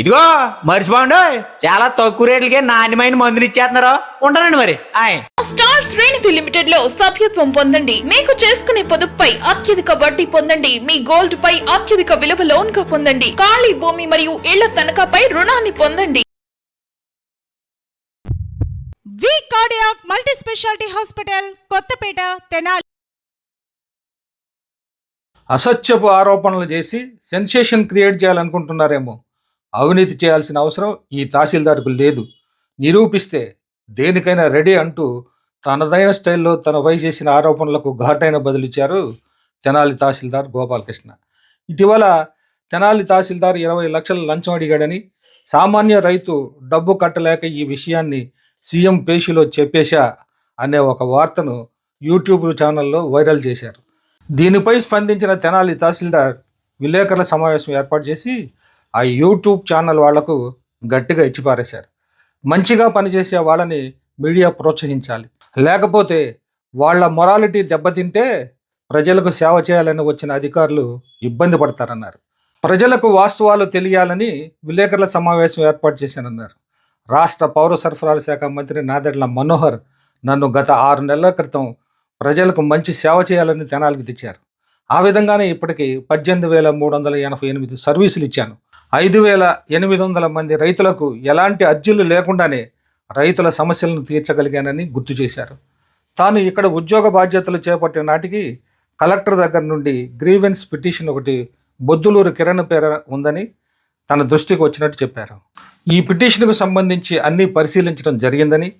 ఇదిగో మర్చిపోండి చాలా తక్కువ రేట్లకే నాణ్యమైన మందులు ఇచ్చేస్తున్నారు? ఉంటారండి మరి. ఆయ్. స్టార్ శ్రేణిధి లిమిటెడ్లో సభ్యత్వం పొందండి. మీకు చేసుకునే పొదుపుపై అత్యధిక వడ్డీ పొందండి. మీ గోల్డ్ పై అత్యధిక విలువ లోన్గా పొందండి. ఖాళీ భూమి మరియు ఇళ్ళ తనఖాపై రుణాన్ని పొందండి. V cardiac multi speciality hospital Kothapet Tenali. అసత్యపు ఆరోపణలు చేసి సెన్సేషన్ క్రియేట్ చేయాలనుకుంటున్నారేమో. అవినీతి చేయాల్సిన అవసరం ఈ తహసీల్దార్కు లేదు. నిరూపిస్తే దేనికైనా రెడీ అంటూ తనదైన స్టైల్లో తనపై చేసిన ఆరోపణలకు ఘాటైన బదులిచ్చారు తెనాలి తహసీల్దార్ గోపాలకృష్ణ. ఇటీవల తెనాలి తహసీల్దార్ ఇరవై లక్షల లంచం అడిగాడని సామాన్య రైతు డబ్బు కట్టలేక ఈ విషయాన్ని సీఎం పేషిలో చెప్పేశా అనే ఒక వార్తను యూట్యూబ్ ఛానల్లో వైరల్ చేశారు. దీనిపై స్పందించిన తెనాలి తహసీల్దార్ విలేకరుల సమావేశం ఏర్పాటు చేసి ఆ యూట్యూబ్ ఛానల్ వాళ్ళకు గట్టిగా ఇచ్చిపారేశారు. మంచిగా పనిచేసే వాళ్ళని మీడియా ప్రోత్సహించాలి. లేకపోతే వాళ్ళ మొరాలిటీ దెబ్బతింటే ప్రజలకు సేవ చేయాలని వచ్చిన అధికారులు ఇబ్బంది పడతారన్నారు. ప్రజలకు వాస్తవాలు తెలియాలని విలేకరుల సమావేశం ఏర్పాటు చేశానన్నారు. రాష్ట్ర పౌర సరఫరాల శాఖ మంత్రి నాదెడ్ల మనోహర్ నన్ను గత ఆరు నెలల క్రితం ప్రజలకు మంచి సేవ చేయాలని తెనాలికి తెచ్చారు. ఆ విధంగానే ఇప్పటికి పద్దెనిమిది వేల మూడు వందల ఎనభై ఎనిమిది సర్వీసులు ఇచ్చాను. ఐదు వేల ఎనిమిది వందల మంది రైతులకు ఎలాంటి అర్జీలు లేకుండానే రైతుల సమస్యలను తీర్చగలిగానని గుర్తు చేశారు. తాను ఇక్కడ ఉద్యోగ బాధ్యతలు చేపట్టిన నాటికి కలెక్టర్ దగ్గర నుండి గ్రీవెన్స్ పిటిషన్ ఒకటి బొద్దులూరు కిరణ్ పేర ఉందని తన దృష్టికి వచ్చినట్టు చెప్పారు. ఈ పిటిషన్కు సంబంధించి అన్నీ పరిశీలించడం జరిగిందని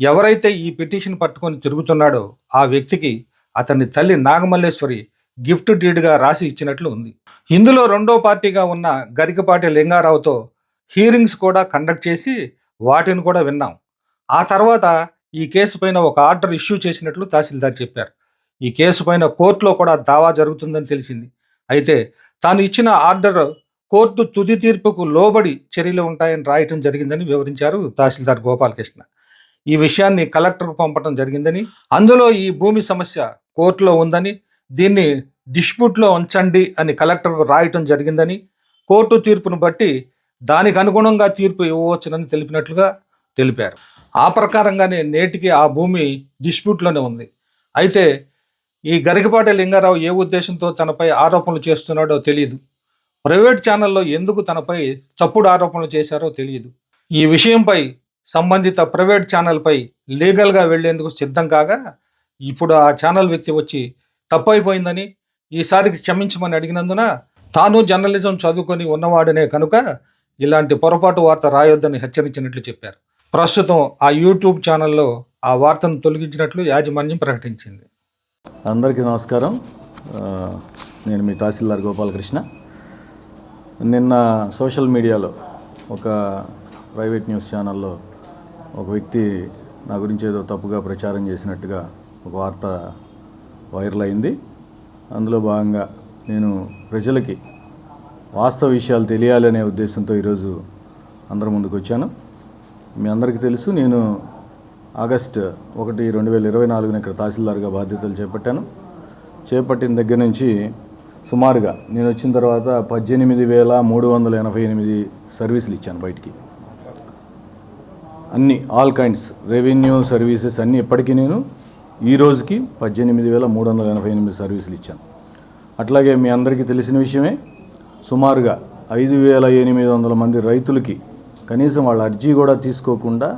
ఎవరైతే ఈ పిటిషన్ పట్టుకొని తిరుగుతున్నాడో ఆ వ్యక్తికి అతని తల్లి నాగమల్లేశ్వరి గిఫ్ట్ డీడ్గా రాసి ఇచ్చినట్లు ఉంది. ఇందులో రెండో పార్టీగా ఉన్న గరికపాటి లింగారావుతో హీరింగ్స్ కూడా కండక్ట్ చేసి వాటిని కూడా విన్నాం. ఆ తర్వాత ఈ కేసు పైన ఒక ఆర్డర్ ఇష్యూ చేసినట్లు తహసీల్దార్ చెప్పారు. ఈ కేసు పైన కోర్టులో కూడా దావా జరుగుతుందని తెలిసింది. అయితే తాను ఇచ్చిన ఆర్డర్ కోర్టు తుది తీర్పుకు లోబడి చర్యలు ఉంటాయని రాయటం జరిగిందని వివరించారు తహసీల్దార్ గోపాలకృష్ణ. ఈ విషయాన్ని కలెక్టర్కు పంపడం జరిగిందని అందులో ఈ భూమి సమస్య కోర్టులో ఉందని దీన్ని డిస్ప్యూట్లో ఉంచండి అని కలెక్టర్కు రాయటం జరిగిందని కోర్టు తీర్పును బట్టి దానికి అనుగుణంగా తీర్పు ఇవ్వవచ్చునని తెలిపినట్లుగా తెలిపారు. ఆ ప్రకారంగానే నేటికి ఆ భూమి డిస్ప్యూట్లోనే ఉంది. అయితే ఈ గరికపాటి లింగారావు ఏ ఉద్దేశంతో తనపై ఆరోపణలు చేస్తున్నాడో తెలియదు. ప్రైవేట్ ఛానల్లో ఎందుకు తనపై తప్పుడు ఆరోపణలు చేశారో తెలియదు. ఈ విషయంపై సంబంధిత ప్రైవేట్ ఛానల్పై లీగల్గా వెళ్ళేందుకు సిద్ధం కాగా ఇప్పుడు ఆ ఛానల్ వ్యక్తి వచ్చి తప్పైపోయిందని ఈసారికి క్షమించమని అడిగినందున తాను జర్నలిజం చదువుకొని ఉన్నవాడనే కనుక ఇలాంటి పొరపాటు వార్త రాయొద్దని హెచ్చరించినట్లు చెప్పారు. ప్రస్తుతం ఆ యూట్యూబ్ ఛానల్లో ఆ వార్తను తొలగించినట్లు యాజమాన్యం ప్రకటించింది. అందరికీ నమస్కారం. నేను మీ తహసీల్దార్ గోపాలకృష్ణ. నిన్న సోషల్ మీడియాలో ఒక ప్రైవేట్ న్యూస్ ఛానల్లో ఒక వ్యక్తి నా గురించి ఏదో తప్పుగా ప్రచారం చేసినట్టుగా ఒక వార్త వైరల్ అయింది. అందులో భాగంగా నేను ప్రజలకి వాస్తవ విషయాలు తెలియాలనే ఉద్దేశంతో ఈరోజు అందరి ముందుకు వచ్చాను. మీ అందరికీ తెలుసు నేను ఆగస్ట్ ఒకటి రెండు వేల ఇరవై నాలుగున ఇక్కడ తహసీల్దార్గా బాధ్యతలు చేపట్టాను. చేపట్టిన దగ్గర నుంచి సుమారుగా నేను వచ్చిన తర్వాత పద్దెనిమిది వేల మూడు వందల ఎనభై ఎనిమిది సర్వీసులు ఇచ్చాను బయటికి. అన్ని ఆల్ కైండ్స్ రెవెన్యూ సర్వీసెస్ అన్నీ ఇప్పటికీ నేను ఈ రోజుకి పద్దెనిమిది వేల మూడు వందల ఎనభై ఎనిమిది సర్వీసులు ఇచ్చాను. అట్లాగే మీ అందరికీ తెలిసిన విషయమే సుమారుగా ఐదు వేల ఎనిమిది వందల మంది రైతులకి కనీసం వాళ్ళ అర్జీ కూడా తీసుకోకుండా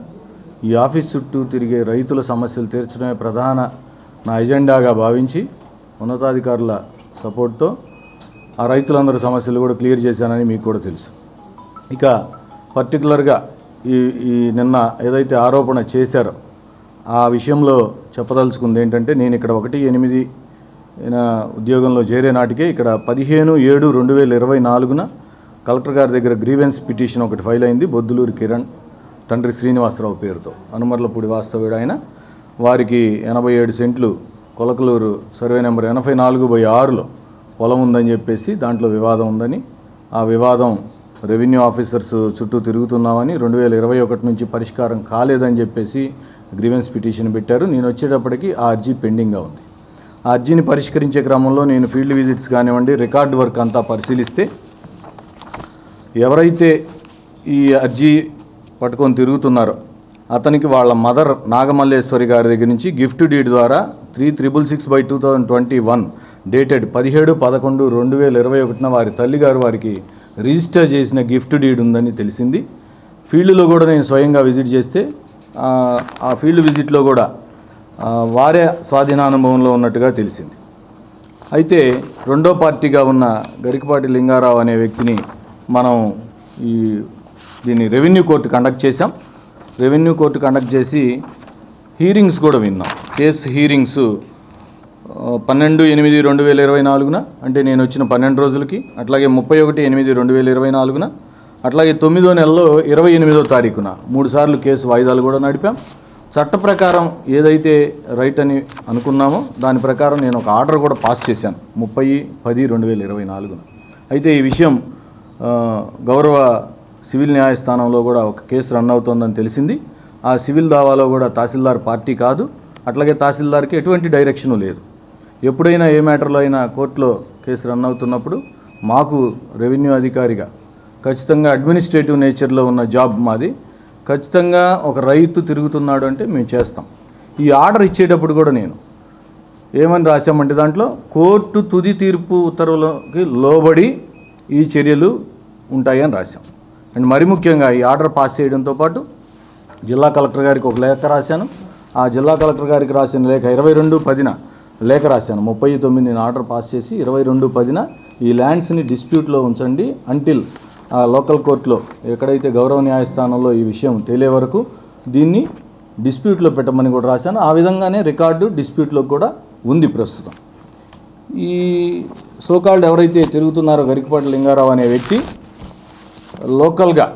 ఈ ఆఫీస్ చుట్టూ తిరిగే రైతుల సమస్యలు తీర్చడమే ప్రధాన నా ఎజెండాగా భావించి ఉన్నతాధికారుల సపోర్ట్తో ఆ రైతులందరి సమస్యలు కూడా క్లియర్ చేశానని మీకు కూడా తెలుసు. ఇక పర్టికులర్గా ఈ ఈ నిన్న ఏదైతే ఆరోపణ చేశారో ఆ విషయంలో చెప్పదలుచుకుంది ఏంటంటే నేను ఇక్కడ ఒకటి ఎనిమిది ఈయన ఉద్యోగంలో చేరే నాటికే ఇక్కడ పదిహేను ఏడు రెండు వేల ఇరవై నాలుగున కలెక్టర్ గారి దగ్గర గ్రీవెన్స్ పిటిషన్ ఒకటి ఫైల్ అయింది బొద్దులూరు కిరణ్ తండ్రి శ్రీనివాసరావు పేరుతో. అనుమర్లపూడి వాస్తవ్యుడు ఆయన. వారికి ఎనభై ఏడు సెంట్లు కొలకలూరు సర్వే నెంబర్ ఎనభై నాలుగు బై ఆరులో పొలం ఉందని చెప్పేసి దాంట్లో వివాదం ఉందని ఆ వివాదం రెవెన్యూ ఆఫీసర్స్ చుట్టూ తిరుగుతున్నామని రెండు వేల ఇరవై ఒకటి నుంచి పరిష్కారం కాలేదని చెప్పేసి గ్రీవెన్స్ పిటిషన్ పెట్టారు. నేను వచ్చేటప్పటికి ఆ అర్జీ పెండింగ్గా ఉంది. ఆ అర్జీని పరిష్కరించే క్రమంలో నేను ఫీల్డ్ విజిట్స్ కానివ్వండి రికార్డ్ వర్క్ అంతా పరిశీలిస్తే ఎవరైతే ఈ అర్జీ పట్టుకొని తిరుగుతున్నారో అతనికి వాళ్ళ మదర్ నాగమల్లేశ్వరి గారి దగ్గర నుంచి గిఫ్ట్ డీడ్ ద్వారా three triple six by two thousand twenty one dated పదిహేడు పదకొండు రెండు వేల ఇరవై ఒకటిన వారి తల్లిగారు వారికి రిజిస్టర్ చేసిన గిఫ్ట్ డీడ్ ఉందని తెలిసింది. ఫీల్డ్లో కూడా నేను స్వయంగా విజిట్ చేస్తే ఆ, ఫీల్డ్ విజిట్లో కూడా వారే స్వాధీనానుభవంలో ఉన్నట్టుగా తెలిసింది. అయితే రెండో పార్టీగా ఉన్న గరికపాటి లింగారావు అనే వ్యక్తిని మనం ఈ దీన్ని రెవెన్యూ కోర్టు కండక్ట్ చేశాం. రెవెన్యూ కోర్టు కండక్ట్ చేసి హీరింగ్స్ కూడా విన్నాం. కేసు హీరింగ్స్ పన్నెండు ఎనిమిది రెండు వేల ఇరవై నాలుగున అంటే నేను వచ్చిన పన్నెండు రోజులకి అట్లాగే ముప్పై ఒకటి ఎనిమిది రెండు వేల ఇరవై నాలుగున అట్లాగే తొమ్మిదో నెలలో ఇరవై ఎనిమిదో తారీఖున మూడు సార్లు కేసు వాయిదాలు కూడా నడిపాం. చట్ట ప్రకారం ఏదైతే రైట్ అని అనుకున్నామో దాని ప్రకారం నేను ఒక ఆర్డర్ కూడా పాస్ చేశాను. ముప్పై పది రెండు వేల ఇరవై నాలుగున. అయితే ఈ విషయం గౌరవ సివిల్ న్యాయస్థానంలో కూడా ఒక కేసు రన్ అవుతోందని తెలిసింది. ఆ సివిల్ దావాలో కూడా తహసీల్దార్ పార్టీ కాదు. అట్లాగే తహసీల్దార్కి ఎటువంటి డైరెక్షను లేదు. ఎప్పుడైనా ఏ మ్యాటర్లో అయినా కోర్టులో కేసు రన్ అవుతున్నప్పుడు మాకు రెవెన్యూ అధికారిగా ఖచ్చితంగా అడ్మినిస్ట్రేటివ్ నేచర్లో ఉన్న జాబ్ మాది. ఖచ్చితంగా ఒక రైతు తిరుగుతున్నాడు అంటే మేము చేస్తాం. ఈ ఆర్డర్ ఇచ్చేటప్పుడు కూడా నేను ఏమని రాశామంటే దాంట్లో కోర్టు తుది తీర్పు ఉత్తర్వులకి లోబడి ఈ చర్యలు ఉంటాయని రాశాం. అండ్ మరి ముఖ్యంగా ఈ ఆర్డర్ పాస్ చేయడంతో పాటు జిల్లా కలెక్టర్ గారికి ఒక లేఖ రాశాను. ఆ జిల్లా కలెక్టర్ గారికి రాసిన లేఖ ఇరవై రెండు పదిన లేఖ రాశాను. ముప్పై తొమ్మిది నేను ఆర్డర్ పాస్ చేసి ఇరవై రెండు పదిన ఈ ల్యాండ్స్ని డిస్ప్యూట్లో ఉంచండి అంటిల్ లోకల్ కోర్టులో ఎక్కడైతే గౌరవ న్యాయస్థానంలో ఈ విషయం తేలే వరకు దీన్ని డిస్ప్యూట్లో పెట్టమని కూడా రాశాను. ఆ విధంగానే రికార్డు డిస్ప్యూట్లో కూడా ఉంది ప్రస్తుతం. ఈ సోకాల్డ్ ఎవరైతే తిరుగుతున్నారో గరికపాటి లింగారావు అనే వ్యక్తి లోకల్గా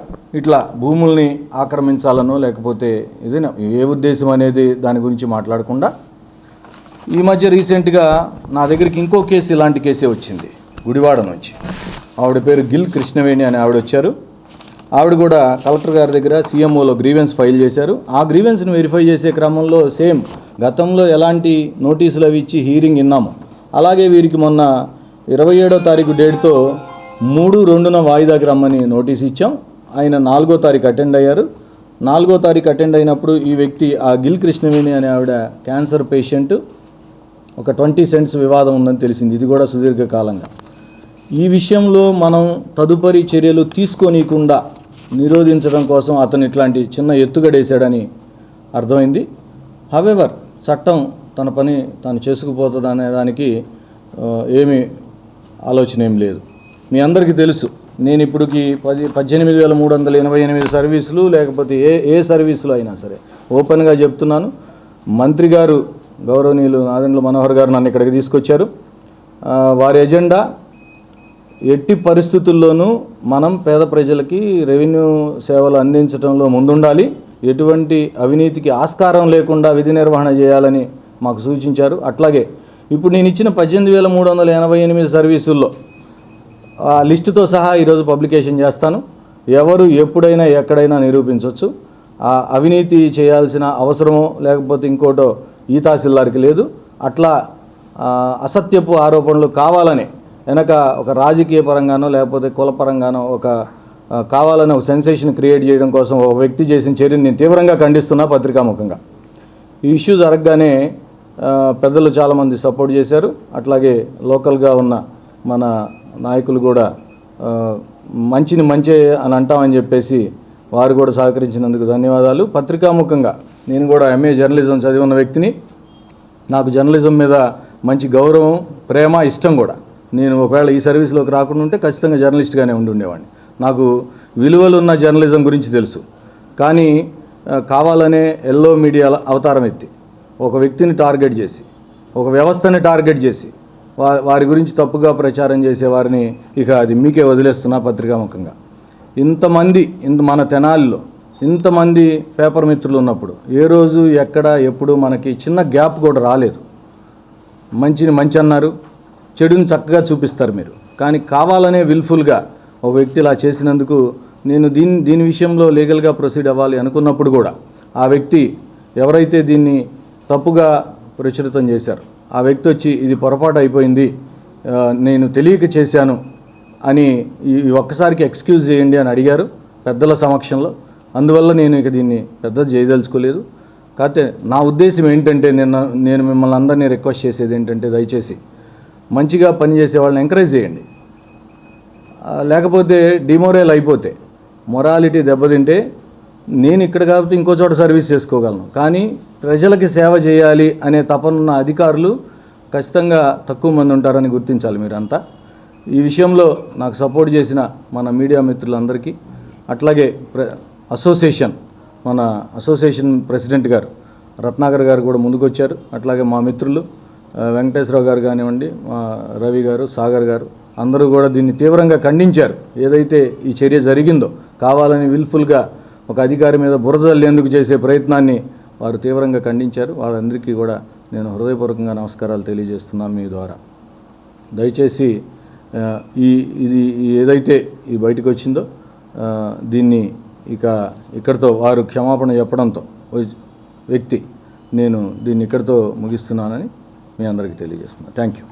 ఇట్లా భూముల్ని ఆక్రమించాలనో లేకపోతే ఏదైనా ఏ ఉద్దేశం అనేది దాని గురించి మాట్లాడకుండా ఈ మధ్య రీసెంట్గా నా దగ్గరికి ఇంకో కేసు ఇలాంటి కేసే వచ్చింది. గుడివాడ నుంచి. ఆవిడ పేరు గిల్ కృష్ణవేణి అని ఆవిడ వచ్చారు ఆవిడ కూడా కలెక్టర్ గారి దగ్గర సీఎంఓలో గ్రీవెన్స్ ఫైల్ చేశారు. ఆ గ్రీవెన్స్ని వెరిఫై చేసే క్రమంలో సేమ్ గతంలో ఎలాంటి నోటీసులు అవి ఇచ్చి హీరింగ్ విన్నాము అలాగే వీరికి మొన్న ఇరవై ఏడో తారీఖు డేట్తో మూడు రెండున వాయిదాకి రమ్మని నోటీస్ ఇచ్చాం. ఆయన నాలుగో తారీఖు అటెండ్ అయ్యారు. నాలుగో తారీఖు అటెండ్ అయినప్పుడు ఈ వ్యక్తి ఆ గిల్ కృష్ణవేణి అనే ఆవిడ క్యాన్సర్ పేషెంట్. ఒక ట్వంటీ సెంట్స్ వివాదం ఉందని తెలిసింది. ఇది కూడా సుదీర్ఘకాలంగా. ఈ విషయంలో మనం తదుపరి చర్యలు తీసుకోనీయకుండా నిరోధించడం కోసం అతను ఇట్లాంటి చిన్న ఎత్తుగడేశాడని అర్థమైంది. హవెవర్ చట్టం తన పని తాను చేసుకుపోతుంది అనే దానికి ఏమీ ఆలోచన ఏం లేదు. మీ అందరికీ తెలుసు నేను ఇప్పటికి పది పద్దెనిమిది వేల మూడు వందల ఎనభై ఎనిమిది సర్వీసులు లేకపోతే ఏ ఏ సర్వీసులు అయినా సరే ఓపెన్గా చెప్తున్నాను. మంత్రి గారు గౌరవనీయులు నాదెండ్ల మనోహర్ గారు నన్ను ఇక్కడికి తీసుకొచ్చారు. వారి ఎజెండా ఎట్టి పరిస్థితుల్లోనూ మనం పేద ప్రజలకి రెవెన్యూ సేవలు అందించడంలో ముందుండాలి. ఎటువంటి అవినీతికి ఆస్కారం లేకుండా విధి నిర్వహణ చేయాలని మాకు సూచించారు. అట్లాగే ఇప్పుడు నేను ఇచ్చిన పద్దెనిమిది వేల మూడు వందల ఎనభై ఎనిమిది సర్వీసుల్లో ఆ లిస్టుతో సహా ఈరోజు పబ్లికేషన్ చేస్తాను. ఎవరు ఎప్పుడైనా ఎక్కడైనా నిరూపించవచ్చు. ఆ అవినీతి చేయాల్సిన అవసరమో లేకపోతే ఇంకోటో ఈ తహసీల్దార్కి లేదు. అట్లా అసత్యపు ఆరోపణలు కావాలని వెనక ఒక రాజకీయ పరంగానో లేకపోతే కులపరంగానో ఒక కావాలని ఒక సెన్సేషన్ క్రియేట్ చేయడం కోసం ఒక వ్యక్తి చేసిన చర్యను నేను తీవ్రంగా ఖండిస్తున్నా పత్రికాముఖంగా. ఈ ఇష్యూ జరగగానే పెద్దలు చాలామంది సపోర్ట్ చేశారు. అట్లాగే లోకల్గా ఉన్న మన నాయకులు కూడా మంచిని మంచి అని అంటామని చెప్పేసి వారు కూడా సహకరించినందుకు ధన్యవాదాలు. పత్రికాముఖంగా నేను కూడా ఎంఏ జర్నలిజం చదివి ఉన్న వ్యక్తిని. నాకు జర్నలిజం మీద మంచి గౌరవం ప్రేమ ఇష్టం కూడా. నేను ఒకవేళ ఈ సర్వీస్లోకి రాకుండా ఉంటే ఖచ్చితంగా జర్నలిస్ట్గానే ఉండి ఉండేవాడిని. నాకు విలువలు ఉన్న జర్నలిజం గురించి తెలుసు. కానీ కావాలనే ఎల్లో మీడియా అవతారం ఎత్తి ఒక వ్యక్తిని టార్గెట్ చేసి ఒక వ్యవస్థని టార్గెట్ చేసి వా వారి గురించి తప్పుగా ప్రచారం చేసే వారిని ఇక అది మీకే వదిలేస్తున్నా పత్రికాముఖంగా. ఇంతమంది ఇంత మన తెనాలిలో ఇంతమంది పేపర్ మిత్రులు ఉన్నప్పుడు ఏ రోజు ఎక్కడ ఎప్పుడు మనకి చిన్న గ్యాప్ కూడా రాలేదు. మంచిని మంచి అన్నారు చెడుని చక్కగా చూపిస్తారు మీరు. కానీ కావాలనే విల్ఫుల్గా ఒక వ్యక్తి ఇలా చేసినందుకు నేను దీని దీని విషయంలో లీగల్గా ప్రొసీడ్ అవ్వాలి అనుకున్నప్పుడు కూడా ఆ వ్యక్తి ఎవరైతే దీన్ని తప్పుగా ప్రచురితం చేశారు ఆ వ్యక్తి వచ్చి ఇది పొరపాటు అయిపోయింది నేను తెలియక చేశాను అని ఈ ఈ ఒక్కసారికి ఎక్స్క్యూజ్ చేయండి అని అడిగారు పెద్దల సమక్షంలో. అందువల్ల నేను ఇక దీన్ని పెద్ద చేయదలుచుకోలేదు. కాకపోతే నా ఉద్దేశం ఏంటంటే నిన్న నేను మిమ్మల్ని అందరినీ రిక్వెస్ట్ చేసేది ఏంటంటే దయచేసి మంచిగా పనిచేసే వాళ్ళని ఎంకరేజ్ చేయండి. లేకపోతే డిమోరల్ అయిపోతే మొరాలిటీ దెబ్బతింటే నేను ఇక్కడ కాకపోతే ఇంకో చోట సర్వీస్ చేసుకోగలను. కానీ ప్రజలకి సేవ చేయాలి అనే తపనున్న అధికారులు ఖచ్చితంగా తక్కువ మంది ఉంటారని గుర్తించాలి మీరంతా. ఈ విషయంలో నాకు సపోర్ట్ చేసిన మన మీడియా మిత్రులందరికీ అట్లాగే ప్ర అసోసియేషన్ మన అసోసియేషన్ ప్రెసిడెంట్ గారు రత్నాకర్ గారు కూడా ముందుకొచ్చారు. అట్లాగే మా మిత్రులు వెంకటేశ్వరరావు గారు కానివ్వండి మా రవి గారు సాగర్ గారు అందరూ కూడా దీన్ని తీవ్రంగా ఖండించారు. ఏదైతే ఈ చర్య జరిగిందో కావాలని విల్ఫుల్గా ఒక అధికారి మీద బురదల్లేందుకు చేసే ప్రయత్నాన్ని వారు తీవ్రంగా ఖండించారు. వాళ్ళందరికీ కూడా నేను హృదయపూర్వకంగా నమస్కారాలు తెలియజేస్తున్నాను మీ ద్వారా. దయచేసి ఈ ఇది ఏదైతే ఈ బయటకు వచ్చిందో దీన్ని ఇక ఇక్కడితో వారు క్షమాపణ చెప్పడంతో వ్యక్తి నేను దీన్ని ఇక్కడితో ముగిస్తున్నానని మీ అందరికీ తెలియజేస్తున్నాను థ్యాంక్ యూ.